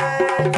é.